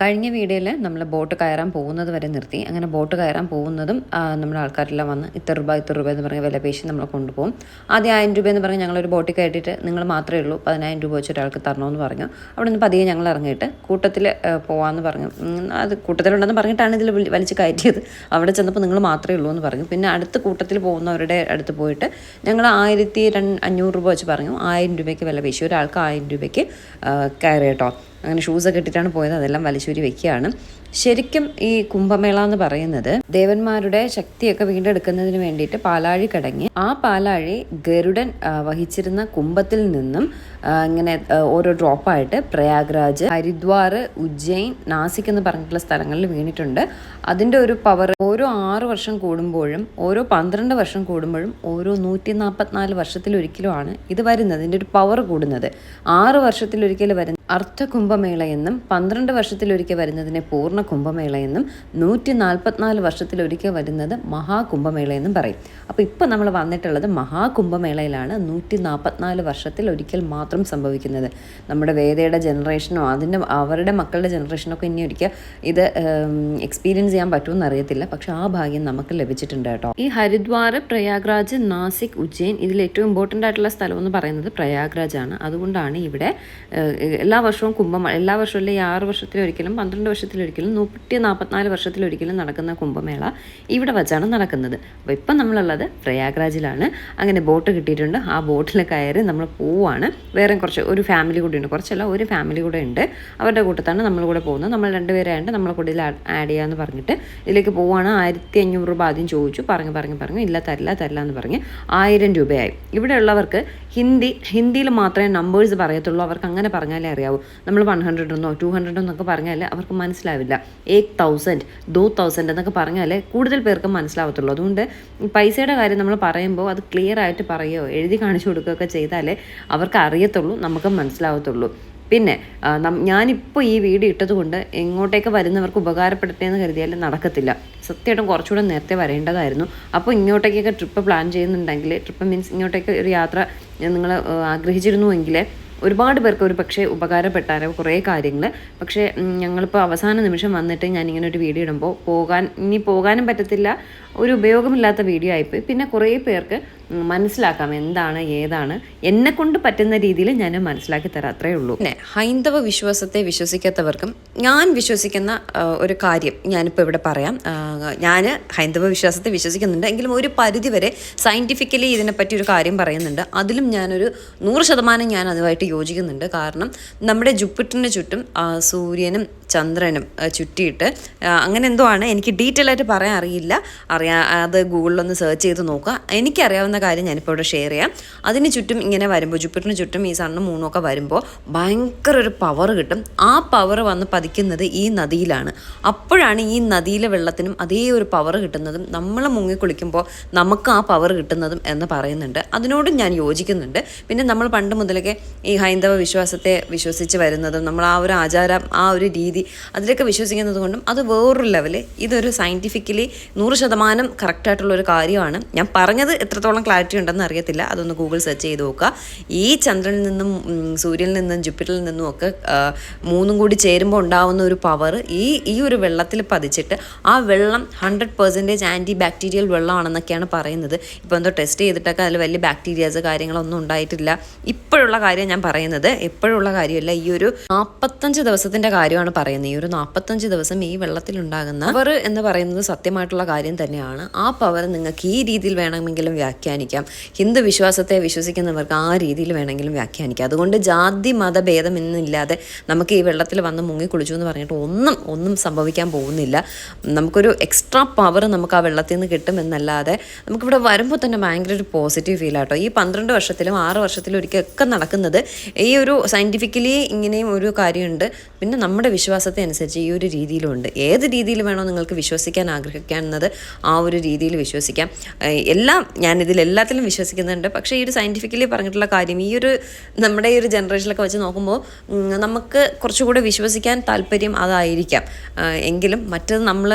കഴിഞ്ഞ വീഡിയോയിൽ നമ്മൾ ബോട്ട് കയറാൻ പോകുന്നത് വരെ നിർത്തി. അങ്ങനെ ബോട്ട് കയറാൻ പോകുന്നതും നമ്മുടെ ആൾക്കാരെല്ലാം വന്ന് ഇത്ര രൂപ ഇത്ര രൂപ എന്ന് പറഞ്ഞ വില പേശി കൊണ്ടുപോകും. ആദ്യം ആയിരം രൂപ എന്ന് പറഞ്ഞ് ഞങ്ങളൊരു ബോട്ടിൽ കയറ്റിയിട്ട് നിങ്ങൾ മാത്രമേ ഉള്ളൂ പതിനായിരം രൂപ വെച്ച് ഒരാൾക്ക് തരണമെന്ന് പറഞ്ഞു. അവിടെ നിന്ന് പതിയെ ഞങ്ങൾ ഇറങ്ങിയിട്ട് കൂട്ടത്തിൽ പോകാമെന്ന് പറഞ്ഞു. അത് കൂട്ടത്തിലുണ്ടെന്ന് പറഞ്ഞിട്ടാണ് ഇതിൽ വലിച്ച് കയറ്റിയത്. അവിടെ ചെന്നപ്പോൾ നിങ്ങൾ മാത്രമേ ഉള്ളൂ എന്ന് പറഞ്ഞു. പിന്നെ അടുത്ത കൂട്ടത്തിൽ പോകുന്നവരുടെ അടുത്ത് പോയിട്ട് ഞങ്ങൾ ആയിരത്തി രണ്ട് അഞ്ഞൂറ് രൂപ വെച്ച് പറഞ്ഞു. ആയിരം രൂപയ്ക്ക് വില പേശി. ഒരാൾക്ക് ആയിരം രൂപയ്ക്ക് കയറി കേട്ടോ. അങ്ങനെ ഷൂസൊക്കെ ഇട്ടിട്ടാണ് പോയത്. അതെല്ലാം വലിച്ചൂരി വെക്കുകയാണ്. ശരിക്കും ഈ കുംഭമേള എന്ന് പറയുന്നത് ദേവന്മാരുടെ ശക്തിയൊക്കെ വീണ്ടെടുക്കുന്നതിന് വേണ്ടിയിട്ട് പാലാഴി കടങ്ങി. ആ പാലാഴി ഗരുഡൻ വഹിച്ചിരുന്ന കുംഭത്തിൽ നിന്നും ഇങ്ങനെ ഓരോ ഡ്രോപ്പായിട്ട് പ്രയാഗ്രാജ് ഹരിദ്വാർ ഉജ്ജയിൻ നാസിക് എന്ന് പറഞ്ഞിട്ടുള്ള സ്ഥലങ്ങളിൽ വീണിട്ടുണ്ട്. അതിന്റെ ഒരു പവർ ഓരോ ആറ് വർഷം കൂടുമ്പോഴും ഓരോ പന്ത്രണ്ട് വർഷം കൂടുമ്പോഴും ഓരോ നൂറ്റി നാൽപ്പത്തിനാല് വർഷത്തിലൊരിക്കലുമാണ് ഇത് വരുന്നത്. ഇതിന്റെ ഒരു പവർ കൂടുന്നത്. ആറ് വർഷത്തിലൊരിക്കൽ വരുന്ന അർത്ഥ കുംഭമേള എന്നും പന്ത്രണ്ട് വർഷത്തിലൊരിക്കൽ വരുന്നതിനെ പൂർണ കുംഭമേള എന്നും നൂറ്റി നാൽപ്പത്തിനാല് വർഷത്തിലൊരിക്കൽ വരുന്നത് മഹാകുംഭമേള എന്നും പറയും. അപ്പോൾ ഇപ്പോൾ നമ്മൾ വന്നിട്ടുള്ളത് മഹാകുംഭമേളയിലാണ് നൂറ്റി നാൽപ്പത്തിനാല് വർഷത്തിൽ ഒരിക്കൽ മാത്രം സംഭവിക്കുന്നത്. നമ്മുടെ വേദയുടെ ജനറേഷനോ അതിന്റെ അവരുടെ മക്കളുടെ ജനറേഷനൊക്കെ ഇനി ഒരിക്കൽ ഇത് എക്സ്പീരിയൻസ് ചെയ്യാൻ പറ്റുമെന്ന് അറിയത്തില്ല. പക്ഷേ ആ ഭാഗ്യം നമുക്ക് ലഭിച്ചിട്ടുണ്ട് കേട്ടോ. ഈ ഹരിദ്വാർ പ്രയാഗ്രാജ് നാസിക് ഉജ്ജയിൻ ഇതിൽ ഏറ്റവും ഇമ്പോർട്ടന്റ് ആയിട്ടുള്ള സ്ഥലം എന്ന് പറയുന്നത് ആണ് അതുകൊണ്ടാണ് ഇവിടെ എല്ലാ വർഷവും കുംഭമേള എല്ലാ വർഷവും അല്ലെങ്കിൽ ആറ് വർഷത്തിലൊരിക്കലും പന്ത്രണ്ട് വർഷത്തിലൊരിക്കലും നൂറ്റി നാൽപ്പത്തിനാല് വർഷത്തിലൊരിക്കലും നടക്കുന്ന കുംഭമേള ഇവിടെ വച്ചാണ് നടക്കുന്നത്. അപ്പോൾ ഇപ്പം നമ്മളുള്ളത് പ്രയാഗ്രാജിലാണ്. അങ്ങനെ ബോട്ട് കിട്ടിയിട്ടുണ്ട്. ആ ബോട്ടിൽ കയറി നമ്മൾ പോവാണ്. വേറെ കുറച്ച് ഒരു ഫാമിലി കൂടെ ഉണ്ട്. കുറച്ചല്ല ഒരു ഫാമിലി കൂടെ ഉണ്ട്. അവരുടെ കൂട്ടത്താണ് നമ്മൾ കൂടെ പോകുന്നത്. നമ്മൾ രണ്ടുപേരായിട്ട് നമ്മളെ കൂടെ ആഡ് ചെയ്യാമെന്ന് പറഞ്ഞിട്ട് ഇതിലേക്ക് പോവുകയാണ് ആയിരത്തി അഞ്ഞൂറ് രൂപ ആദ്യം ചോദിച്ചു. പറഞ്ഞു പറഞ്ഞു പറഞ്ഞു. ഇല്ല തരില്ല തരില്ല എന്ന് പറഞ്ഞ് ആയിരം രൂപയായി. ഇവിടെയുള്ളവർക്ക് ഹിന്ദി ഹിന്ദിയിൽ മാത്രമേ നമ്പേഴ്സ് പറയത്തുള്ളൂ. അവർക്ക് അങ്ങനെ പറഞ്ഞാലേ അറിയാവൂ. നമ്മൾ വൺ ഹൺഡ്രഡ് എന്നോ ടു ഹൺഡ്രഡ് എന്നൊക്കെ പറഞ്ഞാൽ അവർക്ക് മനസ്സിലാവില്ല. എയ്റ്റ് തൗസൻഡ് ദോ തൗസൻഡ് എന്നൊക്കെ പറഞ്ഞാൽ കൂടുതൽ പേർക്ക് മനസ്സിലാവത്തുള്ളൂ. അതുകൊണ്ട് പൈസയുടെ കാര്യം നമ്മൾ പറയുമ്പോൾ അത് ക്ലിയർ ആയിട്ട് പറയുകയോ എഴുതി കാണിച്ചു കൊടുക്കുകയൊക്കെ ചെയ്താലേ അവർക്ക് അറിയത്തുള്ളൂ നമുക്ക് മനസ്സിലാവത്തുള്ളൂ. പിന്നെ ഞാനിപ്പോൾ ഈ വീട് ഇട്ടതുകൊണ്ട് എങ്ങോട്ടേക്ക് വരുന്നവർക്ക് ഉപകാരപ്പെടട്ടെ എന്ന് കരുതിയാൽ നടക്കത്തില്ല. സത്യമായിട്ടും കുറച്ചുകൂടെ നേരത്തെ വരേണ്ടതായിരുന്നു. അപ്പോൾ ഇങ്ങോട്ടേക്കൊക്കെ ട്രിപ്പ് പ്ലാൻ ചെയ്യുന്നുണ്ടെങ്കിൽ ട്രിപ്പ് മീൻസ് ഇങ്ങോട്ടേക്ക് ഒരു യാത്ര നിങ്ങൾ ആഗ്രഹിച്ചിരുന്നുവെങ്കിൽ ഒരുപാട് പേർക്ക് ഒരു പക്ഷേ ഉപകാരപ്പെട്ടാരോ കുറേ കാര്യങ്ങൾ പക്ഷേ ഞങ്ങളിപ്പോൾ അവസാന നിമിഷം വന്നിട്ട് ഞാനിങ്ങനെ ഒരു വീഡിയോ ഇടുമ്പോൾ പോകാൻ ഇനി പോകാനും പറ്റത്തില്ല ഒരു ഉപയോഗമില്ലാത്ത വീഡിയോ ആയിപ്പോയി. പിന്നെ കുറേ പേർക്ക് മനസ്സിലാക്കാം എന്താണ് ഏതാണ്. എന്നെ കൊണ്ട് പറ്റുന്ന രീതിയിൽ ഞാൻ മനസ്സിലാക്കി തരാം അത്രേ ഉള്ളൂ. പിന്നെ ഹൈന്ദവ വിശ്വാസത്തെ വിശ്വസിക്കാത്തവർക്കും ഞാൻ വിശ്വസിക്കുന്ന ഒരു കാര്യം ഞാനിപ്പോൾ ഇവിടെ പറയാം. ഞാൻ ഹൈന്ദവ വിശ്വാസത്തെ വിശ്വസിക്കുന്നുണ്ട്. എങ്കിലും ഒരു പരിധി വരെ സയന്റിഫിക്കലി ഇതിനെപ്പറ്റി ഒരു കാര്യം പറയുന്നുണ്ട്. അതിലും ഞാനൊരു നൂറ് ശതമാനം ഞാൻ അതുമായിട്ട് യോജിക്കുന്നുണ്ട്. കാരണം നമ്മുടെ ജുപ്പിറ്ററിന് ചുറ്റും സൂര്യനും ചന്ദ്രനും ചുറ്റിയിട്ട്. അങ്ങനെ എന്തോ ആണ്. എനിക്ക് ഡീറ്റെയിൽ ആയിട്ട് പറയാൻ അറിയില്ല. അറിയാ അത് ഗൂഗിളിലൊന്ന് സെർച്ച് ചെയ്ത് നോക്കുക. എനിക്കറിയാവുന്ന കാര്യം ഞാനിപ്പോൾ ഇവിടെ ഷെയർ ചെയ്യാം. അതിന് ചുറ്റും ഇങ്ങനെ വരുമ്പോൾ ജുപ്പിറ്ററിന് ചുറ്റും ഈ സണ്ണും മൂണും ഒക്കെ വരുമ്പോൾ ഭയങ്കര ഒരു പവർ കിട്ടും. ആ പവർ വന്ന് പതിക്കുന്നത് ഈ നദിയിലാണ്. അപ്പോഴാണ് ഈ നദിയിലെ വെള്ളത്തിനും അതേ ഒരു പവർ കിട്ടുന്നതും നമ്മൾ മുങ്ങി കുളിക്കുമ്പോൾ നമുക്ക് ആ പവർ കിട്ടുന്നതും എന്ന് പറയുന്നുണ്ട്. അതിനോടും ഞാൻ യോജിക്കുന്നുണ്ട്. പിന്നെ നമ്മൾ പണ്ട് മുതലൊക്കെ ഈ ഹൈന്ദവ വിശ്വാസത്തെ വിശ്വസിച്ച് വരുന്നതും നമ്മൾ ആ ഒരു ആചാരം ആ ഒരു രീതി അതിലൊക്കെ വിശ്വസിക്കുന്നത് കൊണ്ടും അത് വേറൊരു ലെവൽ ഇതൊരു സയന്റിഫിക്കലി നൂറ് ശതമാനം കറക്റ്റായിട്ടുള്ളൊരു കാര്യമാണ്. ഞാൻ പറഞ്ഞത് എത്രത്തോളം ക്ലാരിറ്റി ഉണ്ടെന്ന് അറിയത്തില്ല. അതൊന്ന് ഗൂഗിൾ സെർച്ച് ചെയ്ത് നോക്കുക. ഈ ചന്ദ്രനിൽ നിന്നും സൂര്യനിൽ നിന്നും ജുപ്പിറ്ററിൽ നിന്നും ഒക്കെ മൂന്നും കൂടി ചേരുമ്പോൾ ഉണ്ടാവുന്ന ഒരു പവർ ഈ ഈ ഒരു വെള്ളത്തിൽ പതിച്ചിട്ട് ആ വെള്ളം ഹൺഡ്രഡ് പെർസെന്റേജ് ആന്റി ബാക്ടീരിയൽ വെള്ളമാണെന്നൊക്കെയാണ് പറയുന്നത്. ഇപ്പോൾ എന്തോ ടെസ്റ്റ് ചെയ്തിട്ടൊക്കെ അതിൽ വലിയ ബാക്ടീരിയാസ് കാര്യങ്ങളൊന്നും ഉണ്ടായിട്ടില്ല. ഇപ്പോഴുള്ള കാര്യം ഞാൻ പറയുന്നത് എപ്പോഴുള്ള കാര്യമല്ല. ഈ ഒരു നാൽപ്പത്തഞ്ച് ദിവസത്തിന്റെ കാര്യമാണ് പറയുന്നത്. ഈ ഒരു നാൽപ്പത്തഞ്ച് ദിവസം ഈ വെള്ളത്തിലുണ്ടാകുന്ന പവർ എന്ന് പറയുന്നത് സത്യമായിട്ടുള്ള കാര്യം തന്നെയാണ്. ആ പവർ നിങ്ങൾക്ക് ഈ രീതിയിൽ വേണമെങ്കിലും വ്യാഖ്യാനിക്കാം. ഹിന്ദു വിശ്വാസത്തെ വിശ്വസിക്കുന്നവർക്ക് ആ രീതിയിൽ വേണമെങ്കിലും വ്യാഖ്യാനിക്കാം. അതുകൊണ്ട് ജാതി മതഭേദം എന്നില്ലാതെ നമുക്ക് ഈ വെള്ളത്തിൽ വന്ന് മുങ്ങി കുളിച്ചു എന്ന് പറഞ്ഞിട്ട് ഒന്നും ഒന്നും സംഭവിക്കാൻ പോകുന്നില്ല. നമുക്കൊരു എക്സ്ട്രാ പവർ നമുക്ക് ആ വെള്ളത്തിൽ നിന്ന് കിട്ടും കിട്ടുമെന്നല്ലാതെ നമുക്കിവിടെ വരുമ്പോൾ തന്നെ ഭയങ്കര ഒരു പോസിറ്റീവ് ഫീൽ ആട്ടോ. ഈ പന്ത്രണ്ട് വർഷത്തിലും ആറ് വർഷത്തിലും ഒരിക്കലൊക്കെ നടക്കുന്നത് ഈ ഒരു സയന്റിഫിക്കലി ഇങ്ങനെയും ഒരു കാര്യമുണ്ട്. പിന്നെ നമ്മുടെ വിശ്വാസത്തെ അനുസരിച്ച് ഈ ഒരു രീതിയിലുണ്ട്. ഏത് രീതിയിൽ വേണോ നിങ്ങൾക്ക് വിശ്വസിക്കാൻ ആഗ്രഹിക്കുന്നത് ആ ഒരു രീതിയിൽ വിശ്വസിക്കാം. എല്ലാം ഞാനിതിൽ എല്ലാത്തിലും വിശ്വസിക്കുന്നുണ്ട്. പക്ഷേ ഈ ഒരു സയന്റിഫിക്കലി പറഞ്ഞിട്ടുള്ള കാര്യം ഈ ഒരു നമ്മുടെ ഈ ഒരു ജനറേഷനിലൊക്കെ വെച്ച് നോക്കുമ്പോൾ നമുക്ക് കുറച്ചുകൂടെ വിശ്വസിക്കാൻ താല്പര്യം അതായിരിക്കാം. എങ്കിലും മറ്റത് നമ്മൾ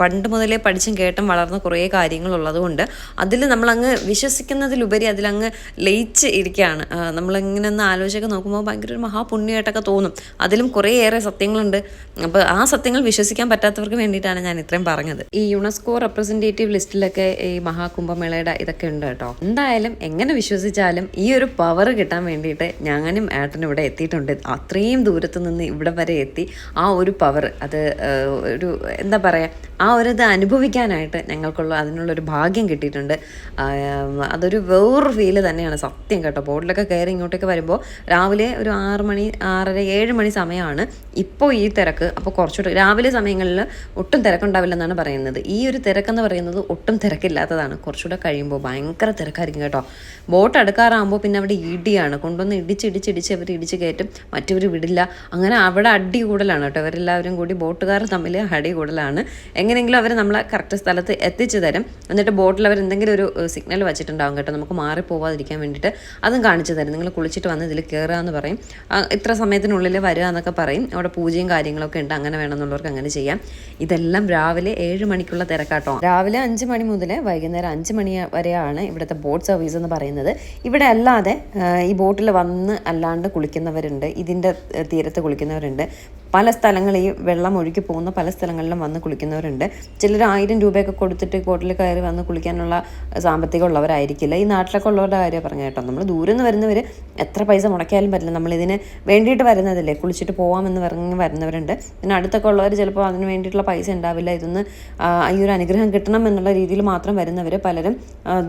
പണ്ട് മുതലേ പഠിച്ചും കേട്ടും വളർന്ന കുറേ കാര്യങ്ങളുള്ളത് കൊണ്ട് അതിൽ നമ്മളങ്ങ് വിശ്വസിക്കുന്നതിലുപരി അതിലങ്ങ് ലയിച്ച് ഇരിക്കുകയാണ്. നമ്മളിങ്ങനെ ഒന്ന് ആലോചിച്ചൊക്കെ നോക്കുമ്പോൾ ഭയങ്കര ഒരു മഹാപുണ്യമായിട്ടൊക്കെ തോന്നും. അതിലും കുറേയേറെ സത്യങ്ങളുണ്ട്. അപ്പോൾ ആ സത്യങ്ങൾ വിശ്വസിക്കാൻ പറ്റാത്തവർക്ക് വേണ്ടിയിട്ടാണ് ഞാൻ ഇത്രയും പറഞ്ഞത്. ഈ യുനെസ്കോ റെപ്രസെന്റേറ്റീവ് ലിസ്റ്റിലൊക്കെ ഈ മഹാകുംഭമേളയുടെ ഇതൊക്കെ ഉണ്ട് കേട്ടോ. എന്തായാലും എങ്ങനെ വിശ്വസിച്ചാലും ഈ ഒരു പവർ കിട്ടാൻ വേണ്ടിയിട്ട് ഞാനും ഏട്ടനും ഇവിടെ എത്തിയിട്ടുണ്ട്. അത്രയും ദൂരത്ത് നിന്ന് ഇവിടെ വരെ എത്തി ആ ഒരു പവർ അത് ഒരു എന്താ പറയാ ആ ഒരു ഇത് അനുഭവിക്കാനായിട്ട് ഞങ്ങൾക്കുള്ള അതിനുള്ളൊരു ഭാഗ്യം കിട്ടിയിട്ടുണ്ട്. അതൊരു വേറൊരു ഫീൽ തന്നെയാണ് സത്യം കേട്ടോ. ബോട്ടിലൊക്കെ കയറി ഇങ്ങോട്ടേക്ക് വരുമ്പോൾ രാവിലെ ഒരു ആറ് മണി ആറര ഏഴ് മണി സമയമാണ് ഇപ്പോൾ ഈ തിരക്ക് അപ്പോൾ കുറച്ചുകൂടെ രാവിലെ സമയങ്ങളിൽ ഒട്ടും തിരക്കുണ്ടാവില്ലെന്നാണ് പറയുന്നത്. ഈ ഒരു തിരക്കെന്ന് പറയുന്നത് ഒട്ടും തിരക്കില്ലാത്തതാണ്. കുറച്ചുകൂടെ കഴിയുമ്പോൾ ഭയങ്കര തിരക്കായിരിക്കും കേട്ടോ. ബോട്ട് അടുക്കാറാകുമ്പോൾ പിന്നെ അവിടെ ഇടിയാണ്. കൊണ്ടുവന്ന് ഇടിച്ചിടിച്ചിടിച്ച് അവർ ഇടിച്ച് കയറ്റും. മറ്റവർ വിടില്ല. അങ്ങനെ അവിടെ അടി കൂടലാണ് കേട്ടോ. അവരെല്ലാവരും കൂടി ബോട്ടുകാർ തമ്മിൽ അടി കൂടലാണ് എങ്ങനെയെങ്കിലും അവർ നമ്മളെ കറക്റ്റ് സ്ഥലത്ത് എത്തിച്ചു തരും. എന്നിട്ട് ബോട്ടിൽ അവർ എന്തെങ്കിലും ഒരു സിഗ്നൽ വെച്ചിട്ടുണ്ടാകും കേട്ടോ. നമുക്ക് മാറിപ്പോവാതിരിക്കാൻ വേണ്ടിയിട്ട് അതും കാണിച്ചു തരും. നിങ്ങൾ കുളിച്ചിട്ട് വന്ന് ഇതിൽ കയറുക എന്ന് പറയും. ഇത്ര സമയത്തിനുള്ളിൽ വരിക എന്നൊക്കെ പറയും. പൂജയും കാര്യങ്ങളൊക്കെ ഉണ്ട്. അങ്ങനെ വേണമെന്നുള്ളവർക്ക് അങ്ങനെ ചെയ്യാം. ഇതെല്ലാം രാവിലെ ഏഴ് മണിക്കുള്ള തിരക്കാട്ടോ. രാവിലെ അഞ്ച് മണി മുതൽ വൈകുന്നേരം അഞ്ച് മണി വരെയാണ് ഇവിടുത്തെ ബോട്ട് സർവീസ് എന്ന് പറയുന്നത്. ഇവിടെ അല്ലാതെ ഈ ബോട്ടിൽ വന്ന് അല്ലാണ്ട് കുളിക്കുന്നവരുണ്ട്. ഇതിന്റെ തീരത്ത് കുളിക്കുന്നവരുണ്ട്. പല സ്ഥലങ്ങളിൽ ഈ വെള്ളം ഒഴുകി പോകുന്ന പല സ്ഥലങ്ങളിലും വന്ന് കുളിക്കുന്നവരുണ്ട്. ചിലർ ആയിരം രൂപയൊക്കെ കൊടുത്തിട്ട് ബോട്ടിൽ കയറി വന്ന് കുളിക്കാനുള്ള സാമ്പത്തികം ഉള്ളവരായിരിക്കില്ല ഈ നാട്ടിലൊക്കെ ഉള്ളവരുടെ കാര്യം പറഞ്ഞു കേട്ടോ. നമ്മൾ ദൂരെ നിന്ന് വരുന്നവർ എത്ര പൈസ മുടക്കിയാലും പറ്റില്ല. നമ്മളിതിന് വേണ്ടിയിട്ട് വരുന്നതല്ലേ. കുളിച്ചിട്ട് പോകാമെന്ന് പറഞ്ഞ് വരുന്നവരുണ്ട്. പിന്നെ അടുത്തൊക്കെ ഉള്ളവർ ചിലപ്പോൾ അതിന് വേണ്ടിയിട്ടുള്ള പൈസ ഉണ്ടാവില്ല. ഇതൊന്ന് ഈ ഒരു അനുഗ്രഹം കിട്ടണം എന്നുള്ള രീതിയിൽ മാത്രം വരുന്നവർ പലരും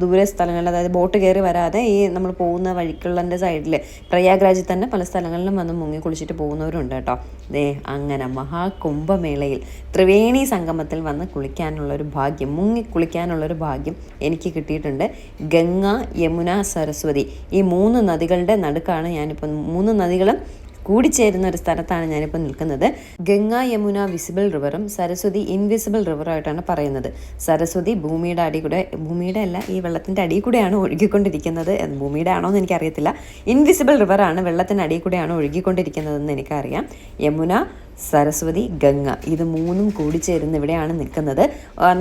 ദൂരെ സ്ഥലങ്ങളിൽ അതായത് ബോട്ട് കയറി വരാതെ ഈ നമ്മൾ പോകുന്ന വഴിക്കുള്ളതിന്റെ സൈഡിൽ പ്രയാഗ്രാജിൽ തന്നെ പല സ്ഥലങ്ങളിലും വന്ന് മുങ്ങി കുളിച്ചിട്ട് പോകുന്നവരുണ്ട് കേട്ടോ. ദേ അങ്ങനെ മഹാകുംഭമേളയിൽ ത്രിവേണി സംഗമത്തിൽ വന്ന് കുളിക്കാനുള്ളൊരു ഭാഗ്യം മുങ്ങി കുളിക്കാനുള്ളൊരു ഭാഗ്യം എനിക്ക് കിട്ടിയിട്ടുണ്ട്. ഗംഗ യമുന സരസ്വതി ഈ മൂന്ന് നദികളുടെ നടുക്കാണ് ഞാനിപ്പോൾ മൂന്ന് നദികളും കൂടിച്ചേരുന്ന ഒരു സ്ഥലത്താണ് ഞാനിപ്പോൾ നിൽക്കുന്നത്. ഗംഗ യമുന വിസിബിൾ റിവറും സരസ്വതി ഇൻവിസിബിൾ റിവറായിട്ടാണ് പറയുന്നത്. സരസ്വതി ഭൂമിയുടെ അടി കൂടെ ഭൂമിയുടെ അല്ല ഈ വെള്ളത്തിന്റെ അടിയിൽ കൂടെയാണ് ഒഴുകിക്കൊണ്ടിരിക്കുന്നത് ഭൂമിയുടെ ആണോ എന്ന് എനിക്കറിയത്തില്ല. ഇൻവിസിബിൾ റിവറാണ് വെള്ളത്തിന്റെ അടിയിൽ കൂടെയാണ് ഒഴുകിക്കൊണ്ടിരിക്കുന്നതെന്ന് എനിക്കറിയാം. യമുന സരസ്വതി ഗംഗ. ഇത് മൂന്നും കൂടി ചേരുന്ന ഇവിടെയാണ് നിൽക്കുന്നത്.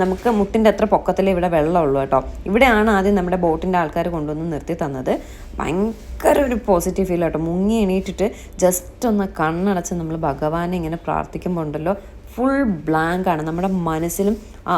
നമുക്ക് മുട്ടിന്റെ അത്ര പൊക്കത്തിലേ ഇവിടെ വെള്ളമുള്ളൂ കേട്ടോ. ഇവിടെയാണ് ആദ്യം നമ്മുടെ ബോട്ടിന്റെ ആൾക്കാർ കൊണ്ടുവന്ന് നിർത്തി തന്നത്. ഭയങ്കര ഒരു പോസിറ്റീവ് ഫീൽ കേട്ടോ. മുങ്ങി എണീറ്റിട്ട് ജസ്റ്റ് ഒന്ന് കണ്ണടച്ച് നമ്മൾ ഭഗവാനെ ഇങ്ങനെ പ്രാർത്ഥിക്കുമ്പോൾ ഉണ്ടല്ലോ ഫുൾ ബ്ലാങ്ക് ആണ്. നമ്മുടെ മനസ്സിലും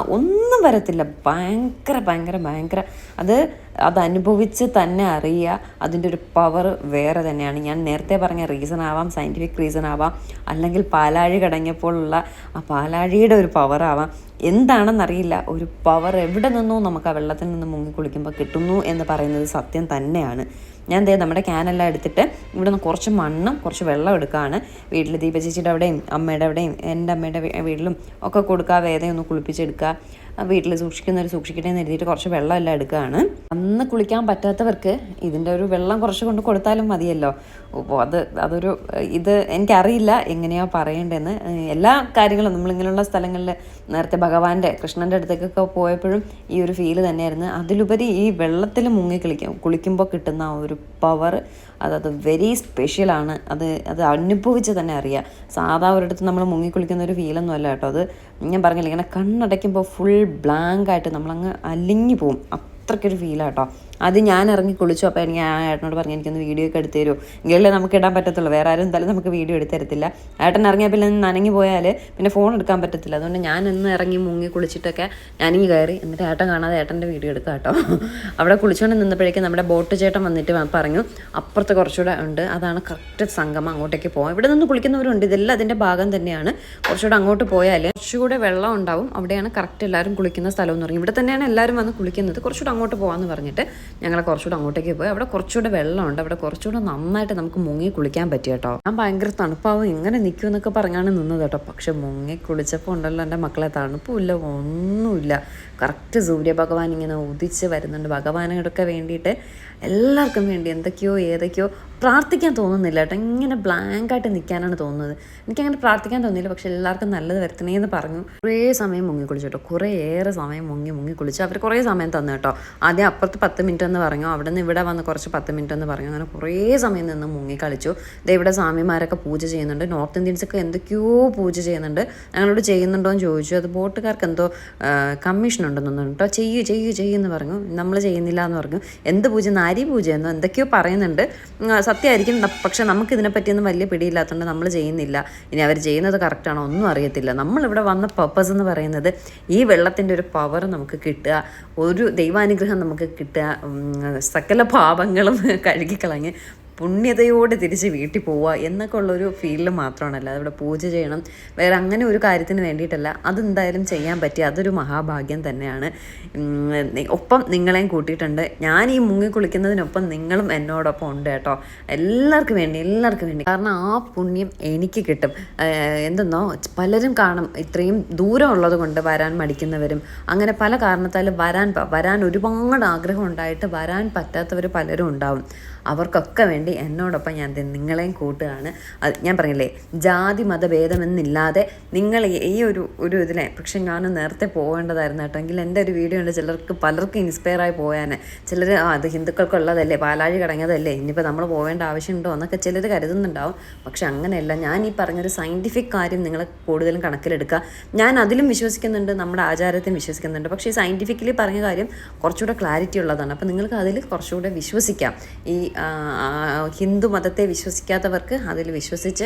ഒന്നും വരത്തില്ല. ഭയങ്കര ഭയങ്കര ഭയങ്കര. അത് അത് അനുഭവിച്ച് തന്നെ അറിയുക. അതിന്റെ ഒരു പവർ വേറെ തന്നെയാണ്. ഞാൻ നേരത്തെ പറഞ്ഞ റീസൺ ആവാം സയന്റിഫിക് റീസൺ ആവാം അല്ലെങ്കിൽ പാലാഴി കടങ്ങിയപ്പോഴുള്ള ആ പാലാഴിയുടെ ഒരു പവർ ആവാം. എന്താണെന്നറിയില്ല. ഒരു പവർ എവിടെ നിന്നോ നമുക്ക് ആ വെള്ളത്തിൽ നിന്ന് മുങ്ങി കുളിക്കുമ്പോൾ കിട്ടുന്നു എന്ന് പറയുന്നത് സത്യം തന്നെയാണ്. ഞാൻ ദേ നമ്മുടെ ക്യാനെല്ലാം എടുത്തിട്ട് ഇവിടെ നിന്ന് കുറച്ച് മണ്ണും കുറച്ച് വെള്ളം എടുക്കുകയാണ് വീട്ടിൽ ദീപചേച്ചിയുടെ അവിടെയും അമ്മയുടെ അവിടെയും എന്റെ അമ്മയുടെ വീട്ടിലും ഒക്കെ കൊടുക്കുക വേദന ഒന്ന് കുളിപ്പിച്ചെടുക്കുക വീട്ടിൽ സൂക്ഷിക്കുന്നവർ സൂക്ഷിക്കട്ടെ എന്ന് എഴുതിയിട്ട് കുറച്ച് വെള്ളം എല്ലാം എടുക്കുകയാണ് അന്ന് കുളിക്കാൻ പറ്റാത്തവർക്ക് ഇതിന്റെ ഒരു വെള്ളം കുറച്ച് കൊണ്ട് കൊടുത്താലും മതിയല്ലോ. അപ്പോൾ അത് അതൊരു ഇത് എനിക്കറിയില്ല എങ്ങനെയാണ് പറയേണ്ടതെന്ന് എല്ലാ കാര്യങ്ങളും നമ്മളിങ്ങനെയുള്ള സ്ഥലങ്ങളിൽ നേരത്തെ ഭഗവാന്റെ കൃഷ്ണന്റെ അടുത്തേക്കൊക്കെ പോയപ്പോഴും ഈ ഒരു ഫീൽ തന്നെയായിരുന്നു. അതിലുപരി ഈ വെള്ളത്തിൽ മുങ്ങി കളിക്കും കുളിക്കുമ്പോൾ കിട്ടുന്ന ആ ഒരു പവർ അതത് വെരി സ്പെഷ്യലാണ് അത് അത് അനുഭവിച്ച് തന്നെ അറിയാം. സാധാ ഒരിടത്ത് നമ്മൾ മുങ്ങി കുളിക്കുന്ന ഒരു ഫീലൊന്നും അല്ല കേട്ടോ അത്. ഞാൻ പറഞ്ഞില്ല ഇങ്ങനെ കണ്ണടയ്ക്കുമ്പോൾ ഫുൾ ബ്ലാങ്ക് ആയിട്ട് നമ്മളങ്ങ് അലിഞ്ഞു പോവും. അത്രയ്ക്കൊരു ഫീലാട്ടോ അത് ഞാൻ ഇറങ്ങി കുളിച്ചു. അപ്പോൾ എനിക്ക് ആ ഏട്ടനോട് പറഞ്ഞു എനിക്കൊന്ന് വീഡിയോ ഒക്കെ എടുത്തു തരുമോ എങ്കിലല്ലേ നമുക്ക് ഇടാൻ പറ്റത്തുള്ളൂ. വേറെ ആരും എന്തായാലും നമുക്ക് വീഡിയോ എടുത്തു തരത്തില്ല. ഏട്ടൻ ഇറങ്ങിയാൽ പിന്നെ നനങ്ങി പോയാൽ പിന്നെ ഫോൺ എടുക്കാൻ പറ്റത്തില്ല. അതുകൊണ്ട് ഞാൻ ഇന്ന് ഇറങ്ങി മുങ്ങി കുളിച്ചിട്ടൊക്കെ ഞാനിങ്ങി കയറി. എന്നിട്ട് ഏട്ടൻ കാണാതെ ഏട്ടന്റെ വീഡിയോ എടുക്കാം കേട്ടോ അവിടെ കുളിച്ചുകൊണ്ട് നിന്നപ്പോഴേക്കും നമ്മുടെ ബോട്ട് ചേട്ടൻ വന്നിട്ട് പറഞ്ഞു അപ്പുറത്ത് കുറച്ചുകൂടെ ഉണ്ട്. അതാണ് കറക്റ്റ് സംഗമം. അങ്ങോട്ടേക്ക് പോകാം ഇവിടെ നിന്ന് കുളിക്കുന്നവരുണ്ട്. ഇതെല്ലാം അതിന്റെ ഭാഗം തന്നെയാണ്. കുറച്ചുകൂടെ അങ്ങോട്ട് പോയാൽ കുറച്ചുകൂടെ വെള്ളം ഉണ്ടാവും. അവിടെയാണ് കറക്റ്റ് എല്ലാവരും കുളിക്കുന്ന സ്ഥലം എന്ന് പറഞ്ഞു. ഇവിടെ തന്നെയാണ് എല്ലാവരും വന്ന് കുളിക്കുന്നത്. കുറച്ചുകൂടെ അങ്ങോട്ട് പോകാമെന്ന് പറഞ്ഞിട്ട് ഞങ്ങൾ കുറച്ചുകൂടെ അങ്ങോട്ടേക്ക് പോയി. അവിടെ കുറച്ചുകൂടെ വെള്ളമുണ്ട്. അവിടെ കുറച്ചുകൂടെ നന്നായിട്ട് നമുക്ക് മുങ്ങി കുളിക്കാൻ പറ്റി കേട്ടോ ഞാൻ ഭയങ്കര തണുപ്പാവും. ഇങ്ങനെ നിൽക്കും എന്നൊക്കെ പറഞ്ഞാണ് നിന്നത് കേട്ടോ പക്ഷെ മുങ്ങി കുളിച്ചപ്പോൾ ഉണ്ടല്ലോ എന്റെ മക്കളെ തണുപ്പില്ല ഒന്നുമില്ല. കറക്റ്റ് സൂര്യഭഗവാൻ ഇങ്ങനെ ഉദിച്ച് വരുന്നുണ്ട്. ഭഗവാനോടൊക്കെ വേണ്ടിയിട്ട് എല്ലാവർക്കും വേണ്ടി എന്തൊക്കെയോ ഏതൊക്കെയോ പ്രാർത്ഥിക്കാൻ തോന്നുന്നില്ല കേട്ടോ. ഇങ്ങനെ ബ്ലാങ്കായിട്ട് നിൽക്കാനാണ് തോന്നുന്നത്. എനിക്കങ്ങനെ പ്രാർത്ഥിക്കാൻ തോന്നിയില്ല. പക്ഷെ എല്ലാവർക്കും നല്ലത് വരുത്തണേ എന്ന് പറഞ്ഞു. കുറേ സമയം മുങ്ങി കുളിച്ചു കേട്ടോ. കുറേ ഏറെ സമയം മുങ്ങി മുങ്ങി കുളിച്ചു. അവർ കുറേ സമയം തന്നു കേട്ടോ. ആദ്യം അപ്പുറത്ത് പത്ത് മിനിറ്റ് എന്ന് പറഞ്ഞു. അവിടെ നിന്ന് ഇവിടെ വന്ന് കുറച്ച് പത്ത് മിനിറ്റ് എന്ന് പറഞ്ഞു. അങ്ങനെ കുറേ സമയം നിന്ന് മുങ്ങി കളിച്ചു. ഇവിടെ സ്വാമിമാരൊക്കെ പൂജ ചെയ്യുന്നുണ്ട്. നോർത്ത് ഇന്ത്യൻസൊക്കെ എന്തൊക്കെയോ പൂജ ചെയ്യുന്നുണ്ട്. ഞങ്ങളോട് ചെയ്യുന്നുണ്ടോ എന്ന് ചോദിച്ചു. അത് ബോട്ടുകാർക്ക് എന്തോ കമ്മീഷൻ ഉണ്ടെന്ന് കേട്ടോ. ചെയ്യൂ ചെയ്യൂ ചെയ്യൂ എന്ന് പറഞ്ഞു. നമ്മൾ ചെയ്യുന്നില്ല എന്ന് പറഞ്ഞു. എന്ത് പൂജ? നാരി പൂജ എന്നോ എന്തൊക്കെയോ പറയുന്നുണ്ട്. സത്യമായിരിക്കും. പക്ഷെ നമുക്ക് ഇതിനെപ്പറ്റിയൊന്നും വലിയ പിടിയില്ലാത്തതുകൊണ്ട് നമ്മൾ ചെയ്യുന്നില്ല. ഇനി അവർ ചെയ്യുന്നത് കറക്റ്റാണോ ഒന്നും അറിയത്തില്ല. നമ്മളിവിടെ വന്ന പർപ്പസ് എന്ന് പറയുന്നത് ഈ വെള്ളത്തിന്റെ ഒരു പവർ നമുക്ക് കിട്ടുക ഒരു ദൈവാനുഗ്രഹം നമുക്ക് കിട്ടുക സകല പാപങ്ങളും കഴുകിക്കളഞ്ഞ് പുണ്യതയോടെ തിരിച്ച് വീട്ടിൽ പോവുക എന്നൊക്കെ ഉള്ളൊരു ഫീലിൽ മാത്രമാണല്ലോ. അവിടെ പൂജ ചെയ്യണം. വേറെ അങ്ങനെ ഒരു കാര്യത്തിന് വേണ്ടിയിട്ടല്ല. അതെന്തായാലും ചെയ്യാൻ പറ്റിയ അതൊരു മഹാഭാഗ്യം തന്നെയാണ്. ഒപ്പം നിങ്ങളെയും കൂട്ടിയിട്ടുണ്ട്. ഞാൻ ഈ മുങ്ങി കുളിക്കുന്നതിനൊപ്പം നിങ്ങളും എന്നോടൊപ്പം ഉണ്ട് കേട്ടോ. എല്ലാവർക്കും വേണ്ടി എല്ലാവർക്കും വേണ്ടി. കാരണം ആ പുണ്യം എനിക്ക് കിട്ടും. എന്തെന്നോ പലരും കാണും. ഇത്രയും ദൂരം ഉള്ളത് കൊണ്ട് വരാൻ മടിക്കുന്നവരും അങ്ങനെ പല കാരണത്താലും വരാൻ വരാൻ ഒരുപാട് ആഗ്രഹം ഉണ്ടായിട്ട് വരാൻ പറ്റാത്തവർ പലരും ഉണ്ടാവും. അവർക്കൊക്കെ വേണ്ടി എന്നോടൊപ്പം ഞാൻ നിങ്ങളെയും കൂട്ടുകയാണ്. അത് ഞാൻ പറഞ്ഞില്ലേ ജാതി മതഭേദമെന്നില്ലാതെ നിങ്ങൾ ഈ- ഒരു ഒരു ഇതിനെ പക്ഷെ ഞാൻ നേരത്തെ പോകേണ്ടതായിരുന്നു കേട്ടോ. എങ്കിൽ എന്റെ ഒരു വീഡിയോ ഉണ്ട് ചിലർക്ക് പലർക്കും ഇൻസ്പയർ ആയി ചിലർ ആ അത് ഹിന്ദുക്കൾക്കുള്ളതല്ലേ പാലാഴി കടങ്ങിയതല്ലേ ഇനിയിപ്പോൾ നമ്മൾ പോകേണ്ട ആവശ്യമുണ്ടോ എന്നൊക്കെ ചിലർ കരുതുന്നുണ്ടാവും. പക്ഷെ അങ്ങനെയല്ല ഞാൻ ഈ പറഞ്ഞൊരു സയന്റിഫിക് കാര്യം നിങ്ങൾ കൂടുതലും കണക്കിലെടുക്കുക. ഞാൻ അതിലും വിശ്വസിക്കുന്നുണ്ട് നമ്മുടെ ആചാരത്തിൽ വിശ്വസിക്കുന്നുണ്ട്. പക്ഷേ ഈ സയന്റിഫിക്കലി പറഞ്ഞ കാര്യം കുറച്ചുകൂടെ ക്ലാരിറ്റി ഉള്ളതാണ്. അപ്പോൾ നിങ്ങൾക്ക് അതിൽ കുറച്ചുകൂടെ വിശ്വസിക്കാം. ഈ ഹിന്ദു മതത്തെ വിശ്വസിക്കാത്തവർക്ക് അതിൽ വിശ്വസിച്ച്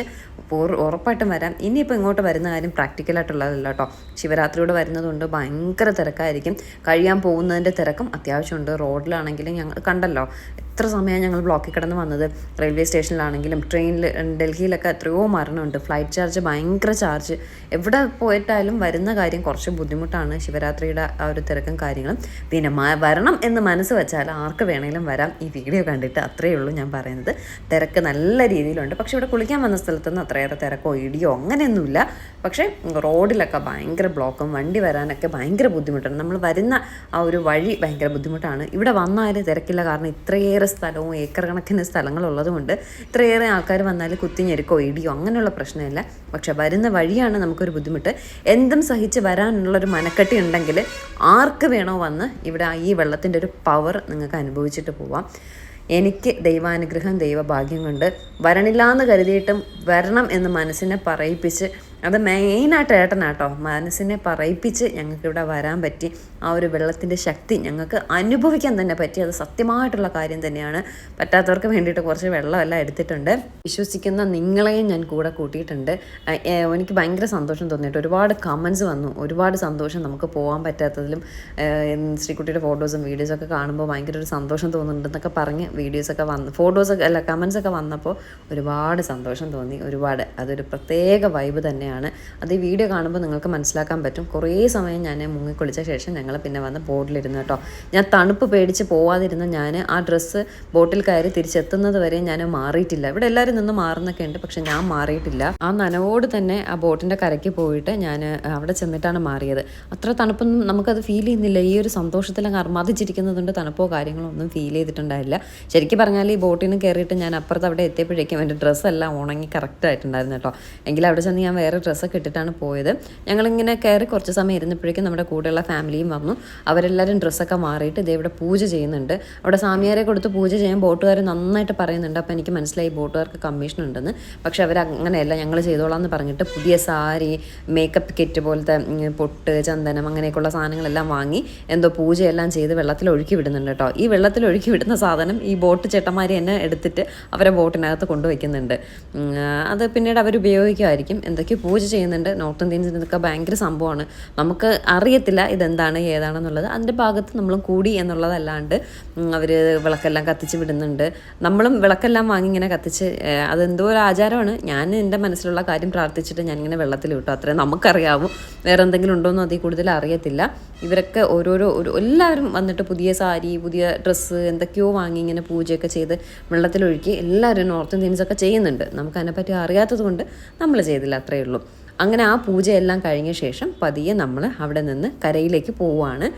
ഉറപ്പായിട്ടും വരാം. ഇനിയിപ്പോൾ ഇങ്ങോട്ട് വരുന്ന കാര്യം പ്രാക്ടിക്കലായിട്ടുള്ളതല്ല കേട്ടോ ശിവരാത്രിയോട് വരുന്നതുകൊണ്ട് ഭയങ്കര തിരക്കായിരിക്കും. കഴിയാൻ പോകുന്നതിന്റെ തിരക്കും അത്യാവശ്യമുണ്ട്. റോഡിലാണെങ്കിലും ഞങ്ങൾ കണ്ടല്ലോ. എത്ര സമയം ഞങ്ങൾ ബ്ലോക്കിൽ കിടന്ന് വന്നത്? റെയിൽവേ സ്റ്റേഷനിലാണെങ്കിലും ട്രെയിനിൽ ഡൽഹിയിലൊക്കെ എത്രയോ മരണമുണ്ട്. ഫ്ലൈറ്റ് ചാർജ് ഭയങ്കര ചാർജ്. എവിടെ പോയിട്ടായാലും വരുന്ന കാര്യം കുറച്ച് ബുദ്ധിമുട്ടാണ്. ശിവരാത്രിയുടെ ആ ഒരു തിരക്കും കാര്യങ്ങളും. പിന്നെ വരണം എന്ന് മനസ്സ് വെച്ചാൽ ആർക്ക് വേണമെങ്കിലും വരാം. ഈ വീഡിയോ കണ്ടിട്ട് അത്രയേ ഉള്ളൂ ഞാൻ പറയുന്നത്. തിരക്ക് നല്ല രീതിയിലുണ്ട്. പക്ഷേ ഇവിടെ കുളിക്കാൻ വന്ന സ്ഥലത്തുനിന്ന് അത്രയേറെ തിരക്കോ ഇടിയോ അങ്ങനെയൊന്നുമില്ല. പക്ഷേ റോഡിലൊക്കെ ഭയങ്കര ബ്ലോക്കും വണ്ടി വരാനൊക്കെ ഭയങ്കര ബുദ്ധിമുട്ടാണ്. നമ്മൾ വരുന്ന ആ ഒരു വഴി ഭയങ്കര ബുദ്ധിമുട്ടാണ്. ഇവിടെ വന്നാൽ തിരക്കില്ല. കാരണം ഇത്രയേറെ സ്ഥലവും ഏക്കർ കണക്കിന് സ്ഥലങ്ങളുള്ളത് കൊണ്ട് ഇത്രയേറെ ആൾക്കാർ വന്നാൽ കുത്തിഞ്ഞെരുക്കോ ഇടിയോ അങ്ങനെയുള്ള പ്രശ്നമില്ല. പക്ഷെ വരുന്ന വഴിയാണ് നമുക്കൊരു ബുദ്ധിമുട്ട്. എന്തും സഹിച്ച് വരാനുള്ളൊരു മനക്കെട്ടി ഉണ്ടെങ്കിൽ ആർക്ക് വേണോ വന്ന് ഇവിടെ ഈ വെള്ളത്തിന്റെ ഒരു പവർ നിങ്ങൾക്ക് അനുഭവിച്ചിട്ട് പോവാം. എനിക്ക് ദൈവാനുഗ്രഹം ദൈവഭാഗ്യം കൊണ്ട് വരണില്ലാന്ന് കരുതിയിട്ടും വരണം എന്ന് മനസ്സിനെ പറയിപ്പിച്ച് അത് മെയിനായിട്ട് ഏട്ടനാട്ടോ മനസ്സിനെ പറയിപ്പിച്ച് ഞങ്ങൾക്ക് ഇവിടെ വരാൻ പറ്റി. ആ ഒരു വെള്ളത്തിന്റെ ശക്തി ഞങ്ങൾക്ക് അനുഭവിക്കാൻ തന്നെ പറ്റി. അത് സത്യമായിട്ടുള്ള കാര്യം തന്നെയാണ്. പറ്റാത്തവർക്ക് വേണ്ടിയിട്ട് കുറച്ച് വെള്ളമെല്ലാം എടുത്തിട്ടുണ്ട്. വിശ്വസിക്കുന്ന നിങ്ങളെയും ഞാൻ കൂടെ കൂട്ടിയിട്ടുണ്ട്. എനിക്ക് ഭയങ്കര സന്തോഷം തോന്നിയിട്ട് ഒരുപാട് കമൻസ് വന്നു. ഒരുപാട് സന്തോഷം നമുക്ക് പോകാൻ പറ്റാത്തതിലും ശ്രീകുട്ടിയുടെ ഫോട്ടോസും വീഡിയോസൊക്കെ കാണുമ്പോൾ ഭയങ്കര ഒരു സന്തോഷം തോന്നുന്നുണ്ടെന്നൊക്കെ പറഞ്ഞ് വീഡിയോസൊക്കെ വന്ന് ഫോട്ടോസൊക്കെ അല്ല കമൻസൊക്കെ വന്നപ്പോൾ ഒരുപാട് സന്തോഷം തോന്നി. ഒരുപാട്. അതൊരു പ്രത്യേക വൈബ് തന്നെയാണ്. അത് ഈ വീഡിയോ കാണുമ്പോൾ നിങ്ങൾക്ക് മനസ്സിലാക്കാൻ പറ്റും. കുറേ സമയം ഞാൻ മുങ്ങിക്കുളിച്ച ശേഷം ഞങ്ങൾ പിന്നെ വന്ന് ബോട്ടിലിരുന്നു കേട്ടോ. ഞാൻ തണുപ്പ് പേടിച്ച് പോവാതിരുന്ന ഞാൻ ആ ഡ്രസ്സ് ബോട്ടിൽ കയറി തിരിച്ചെത്തുന്നത് വരെ ഞാൻ മാറിയിട്ടില്ല. ഇവിടെ എല്ലാവരും നിന്ന് മാറുന്നൊക്കെ ഉണ്ട് പക്ഷെ ഞാൻ മാറിയിട്ടില്ല. ആ നനവോട് തന്നെ ആ ബോട്ടിന്റെ കരയ്ക്ക് പോയിട്ട് ഞാൻ അവിടെ ചെന്നിട്ടാണ് മാറിയത്. അത്ര തണുപ്പൊന്നും നമുക്കത് ഫീൽ ചെയ്യുന്നില്ല. ഈ ഒരു സന്തോഷത്തിലങ്ങ് അർമാദിച്ചിരിക്കുന്നതുകൊണ്ട് തണുപ്പോ കാര്യങ്ങളോ ഒന്നും ഫീൽ ചെയ്തിട്ടുണ്ടായില്ല. ശരിക്കും പറഞ്ഞാൽ ഈ ബോട്ടിന് കയറിയിട്ട് ഞാൻ അപ്പുറത്ത് അവിടെ എത്തിയപ്പോഴേക്കും എന്റെ ഡ്രസ്സെല്ലാം ഉണങ്ങി കറക്റ്റ് ആയിട്ടുണ്ടായിരുന്നു കേട്ടോ. എങ്കിൽ അവിടെ ചെന്ന് ഞാൻ വേറെ ഡ്രസ്സൊക്കെ ഇട്ടിട്ടാണ് പോയത്. ഞങ്ങളിങ്ങനെ കയറി കുറച്ച് സമയം ഇരുന്നപ്പോഴേക്കും നമ്മുടെ കൂടെയുള്ള ഫാമിലിയും വന്നു. അവരെല്ലാവരും ഡ്രസ്സൊക്കെ മാറിയിട്ട് ഇതേ ഇവിടെ പൂജ ചെയ്യുന്നുണ്ട്. അവിടെ സ്വാമിയാരെ കൊടുത്ത് പൂജ ചെയ്യാൻ ബോട്ടുകാർ നന്നായിട്ട് പറയുന്നുണ്ട്. അപ്പോൾ എനിക്ക് മനസ്സിലായി ബോട്ടുകാർക്ക് കമ്മീഷൻ ഉണ്ടെന്ന്. പക്ഷേ അവർ അങ്ങനെയല്ല ഞങ്ങൾ ചെയ്തോളാം എന്ന് പറഞ്ഞിട്ട് പുതിയ സാരി മേക്കപ്പ് കിറ്റ് പോലത്തെ പൊട്ട് ചന്ദനം അങ്ങനെയൊക്കെയുള്ള സാധനങ്ങളെല്ലാം വാങ്ങി എന്തോ പൂജയെല്ലാം ചെയ്ത് വെള്ളത്തിൽ ഒഴുക്കി വിടുന്നുണ്ട് കേട്ടോ. ഈ വെള്ളത്തിൽ ഒഴുക്കി വിടുന്ന സാധനം ഈ ബോട്ട് ചേട്ടന്മാർ തന്നെ എടുത്തിട്ട് അവരെ ബോട്ടിനകത്ത് കൊണ്ടുവയ്ക്കുന്നുണ്ട്. അത് പിന്നീട് അവർ ഉപയോഗിക്കുമായിരിക്കും എന്തൊക്കെയോ പൂജ ചെയ്യുന്നുണ്ട്. നോർത്ത് ഇന്ത്യൻസിനൊക്കെ ഭയങ്കര സംഭവമാണ്. നമുക്ക് അറിയത്തില്ല ഇതെന്താണ് ഏതാണെന്നുള്ളത്. അതിന്റെ ഭാഗത്ത് നമ്മളും കൂടി എന്നുള്ളതല്ലാണ്ട് അവർ വിളക്കെല്ലാം കത്തിച്ച് വിടുന്നുണ്ട്. നമ്മളും വിളക്കെല്ലാം വാങ്ങി ഇങ്ങനെ കത്തിച്ച് അതെന്തോ ഒരു ആചാരമാണ്. ഞാൻ എന്റെ മനസ്സിലുള്ള കാര്യം പ്രാർത്ഥിച്ചിട്ട് ഞാനിങ്ങനെ വെള്ളത്തിൽ വിട്ടു അത്രയും നമുക്കറിയാവും. വേറെ എന്തെങ്കിലും ഉണ്ടോ എന്നോ അതിൽ കൂടുതൽ അറിയത്തില്ല. ഇവരൊക്കെ ഓരോരോ ഒരു എല്ലാവരും വന്നിട്ട് പുതിയ സാരി പുതിയ ഡ്രസ്സ് എന്തൊക്കെയോ വാങ്ങി ഇങ്ങനെ പൂജയൊക്കെ ചെയ്ത് വെള്ളത്തിലൊഴുക്കി എല്ലാവരും നോർത്ത് ഇന്ത്യൻസൊക്കെ ചെയ്യുന്നുണ്ട്. നമുക്ക് അതിനെപ്പറ്റി അറിയാത്തത് കൊണ്ട് നമ്മൾ ചെയ്തില്ല. അത്രയേ ഉള്ളൂ. അങ്ങനെ ആ പൂജയെല്ലാം കഴിഞ്ഞ ശേഷം പതിയെ നമ്മൾ അവിടെ നിന്ന് കരയിലേക്ക് പോവുകയാണ്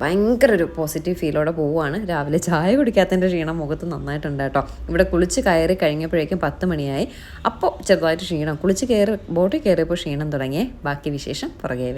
ഭയങ്കര ഒരു പോസിറ്റീവ് ഫീലോടെ പോവുകയാണ് രാവിലെ ചായ കുടിക്കാത്തതിന്റെ ക്ഷീണം മുഖത്ത് നന്നായിട്ടുണ്ട് കേട്ടോ. ഇവിടെ കുളിച്ച് കയറി കഴിഞ്ഞപ്പോഴേക്കും പത്ത് മണിയായി. അപ്പോൾ ചെറുതായിട്ട് ക്ഷീണം. കുളിച്ച് കയറി ബോട്ടിൽ കയറിയപ്പോൾ ക്ഷീണം തുടങ്ങിയേ. ബാക്കി വിശേഷം പുറകെ വരും.